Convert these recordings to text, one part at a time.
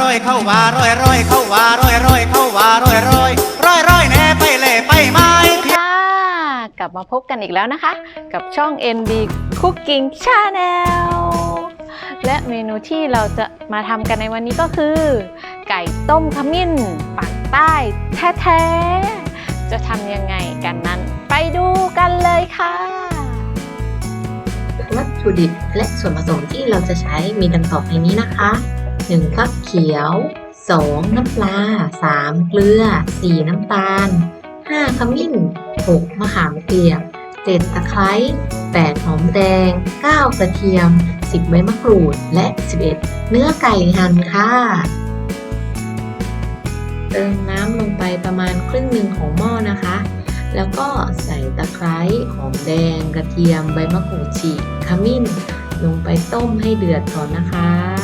ร้อยเข้าว่าร้อยร้อยเข้าว่าร้อยร้อยเข้าว่าร้อยร้อยร้อยร้อยแน่ไปเล่ไปไม้ค่ะกลับมาพบกันอีกแล้วนะคะ กับช่อง NB Cooking Channel และเมนูที่เราจะมาทำกันในวันนี้ก็คือ ไก่ต้มขมิ้นปากใต้แท้ๆ จะทำยังไงกันนั้น ไปดูกันเลยค่ะ วัตถุดิบและส่วนผสมที่เราจะใช้มีดังต่อไปนี้นะคะ 1. ฟักเขียว 2. น้ำปลา 3. เกลือ 4. น้ำตาล 5. ขมิ้น 6. มะขามเปียก 7. ตะไคร้ 8. หอมแดง 9. กระเทียม 10. ใบมะกรูด และ 11. เนื้อไก่หั่นค่ะเติมน้ำลงไปประมาณครึ่งหนึ่งของหม้อนะคะ แล้วก็ใส่ตะไคร้หอมแดง กระเทียม ใบมะกรูดฉีกขมิ้น ลงไปต้มให้เดือดก่อนนะคะ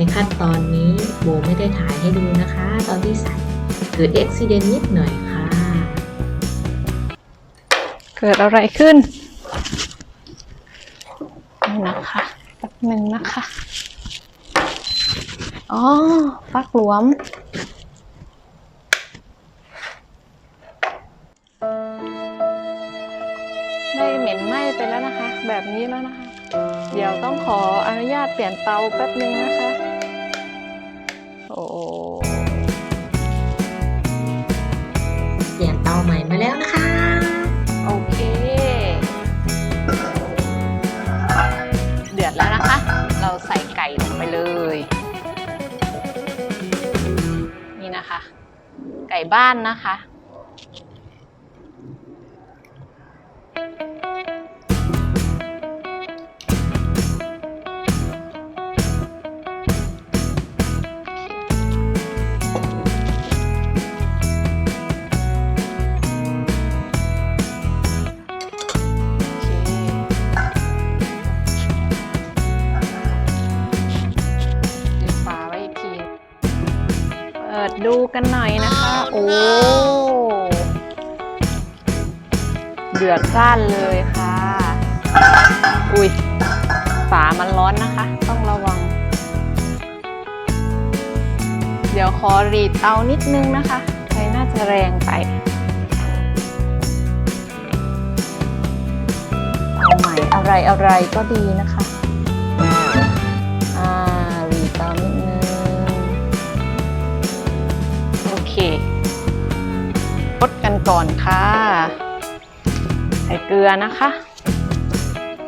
ในขั้นตอนนี้โบไม่ได้ถ่ายให้ดูนะคะ ตอนที่ใส่เกิดอุบิเหตุนิดหน่อยค่ะ เกิดอะไรขึ้นนี่นะคะแป๊บหนึ่งนะคะ อ๋อฟักหลวมได้เหม็นไหม้ไปแล้วนะคะ แบบนี้แล้วนะคะ เดี๋ยวต้องขออนุญาตเปลี่ยนเตาแป๊บนึงนะคะ นะคะ เราใส่ไก่ลงไปเลย นี่นะคะ ไก่บ้านนะคะ ดดูกันหน่อยนะคะ โอ้ เดือดจ้านเลยค่ะ อุ้ยฝามันร้อนนะคะ ต้องระวัง เดี๋ยวขอรีดเตานิดนึงนะคะไฟน่าจะแรงไปเอาใหม่อะไรอะไรก็ดีนะคะ ก่อนค่ะ ใส่เกลือนะคะ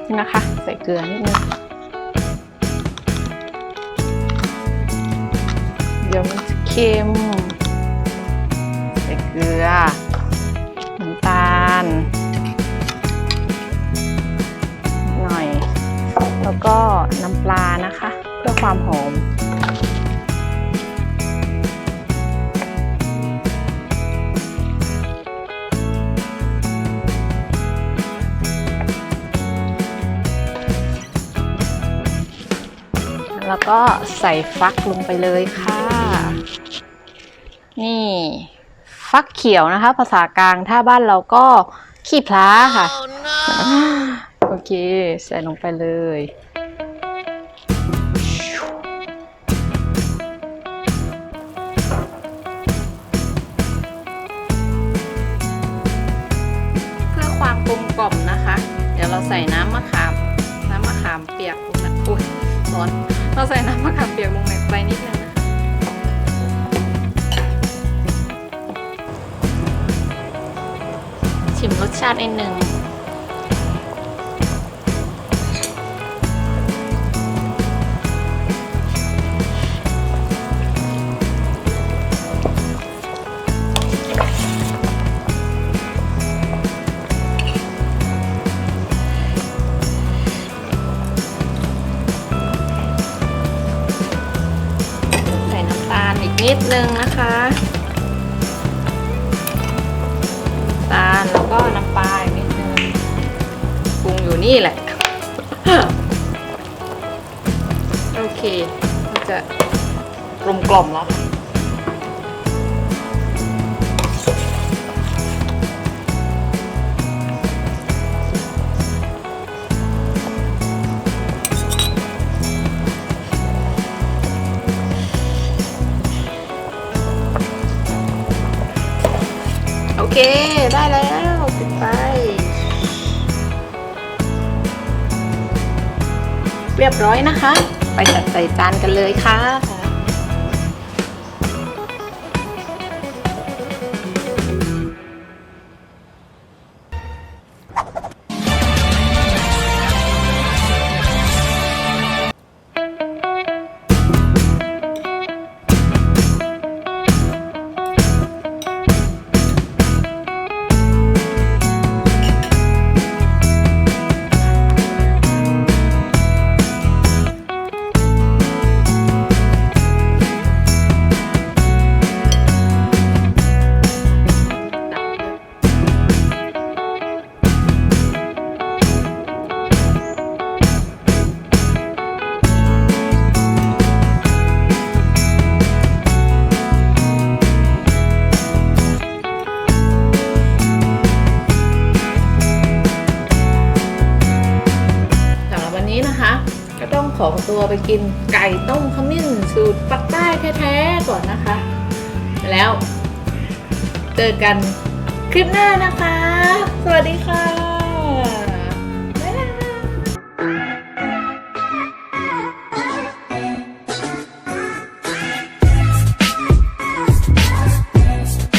นี่นะคะ ใส่เกลือนิดนึงเดี๋ยวมันจะเค็ม ใส่เกลือน้ำตาล หน่อย แล้วก็น้ำปลานะคะ เพื่อความหอม แล้วก็ใส่ฟักลงไปเลยค่ะ นี่ฟักเขียวนะคะ ภาษากลางถ้าบ้านเราก็ขี้พล้าค่ะโอเค ใส่ลงไปเลย เพื่อความกลมกล่อมนะคะ เดี๋ยวเราใส่น้ำมะขาม น้ำมะขามเปียกลงไปอุ้ยร้อน เราใส่น้ำมะขามเปียกลงไปนิดนึงนะคะชิมรสชาตินิดนึง นิดนึงนะคะตาลแล้วก็น้ำปลาอีกนิดนึงปรุงอยู่นี่แหละ โอเค จะกลมกล่อมแล้ว เค ได้แล้วปิดไฟเรียบร้อยนะคะ ไปจัดใส่จานกันเลยค่ะ ก็ต้องขอตัวไปกินไก่ต้มขมิ้นสูตรปักใต้แท้ๆก่อนนะคะ แล้ว เจอกันคลิปหน้านะคะ สวัสดีค่ะ